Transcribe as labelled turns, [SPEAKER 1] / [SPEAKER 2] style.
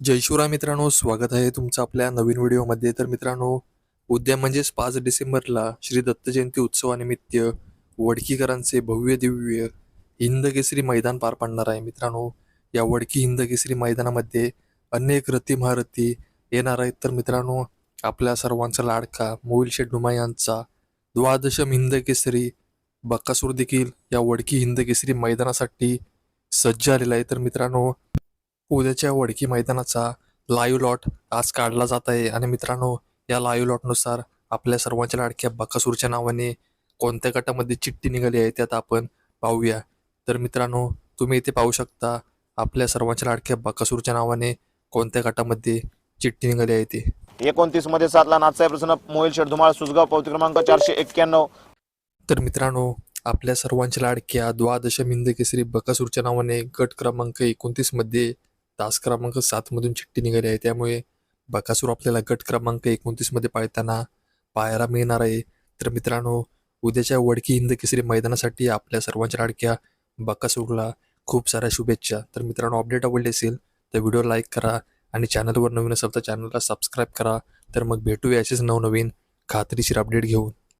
[SPEAKER 1] जयशिवराय मित्रांनो स्वागत आहे तुमचं आपल्या नवीन व्हिडिओमध्ये. तर मित्रांनो उद्या म्हणजेच पाच डिसेंबरला श्री दत्त जयंती उत्सवानिमित्त वडकीकरांचे भव्य दिव्य हिंदकेसरी मैदान पार पाडणार आहे. मित्रांनो या वडकी हिंदकेसरी मैदानामध्ये अनेक रथी महारथी येणार आहेत. तर मित्रांनो आपल्या सर्वांचा लाडका मोहिल शेठ यांचा द्वादशम हिंदकेसरी बक्कासूर देखील या वडकी हिंदकेसरी मैदानासाठी सज्ज आलेला आहे. तर मित्रांनो उद्याच्या वडकी मैदानाचा लाईव्ह लॉट आज काढला जात आहे आणि मित्रांनो या लाईव्ह लॉटनुसार आपल्या सर्वांच्या लाडक्या बकासूरच्या नावाने कोणत्या गटामध्ये चिठ्ठी निघाली आहे त्यात आपण पाहूया. तर मित्रांनो तुम्ही इथे पाहू शकता आपल्या सर्वांच्या लाडक्या बकासूरच्या नावाने कोणत्या गटामध्ये चिठ्ठी निघाली आहे ते.
[SPEAKER 2] एकोणतीसमध्ये सातला नाथसाहेब प्रसन्न मोहिल शेडधुमाळ सुसगाव पावती क्रमांक चारशे एक्क्याण्णव.
[SPEAKER 1] तर मित्रांनो आपल्या सर्वांच्या लाडक्या द्वादश मिंद केसरी बकासूरच्या नावाने गट क्रमांक एकोणतीसमध्ये तास क्रमांक सात मधून चिठ्ठी निघाली आहे. त्यामुळे बकासूर आपल्याला गट क्रमांक एकोणतीसमध्ये पाळताना पाहायला मिळणार आहे. तर मित्रांनो उद्याच्या वडकी हिंद केसरी मैदानासाठी आपल्या सर्वांच्या लाडक्या बकासूरला खूप साऱ्या शुभेच्छा. तर मित्रांनो अपडेट आवडली असेल तर व्हिडिओ लाईक करा आणि चॅनलवर नवीन असेल तर चॅनलला सबस्क्राईब करा. तर मग भेटूया असेच नवनवीन खात्रीशीर अपडेट घेऊन.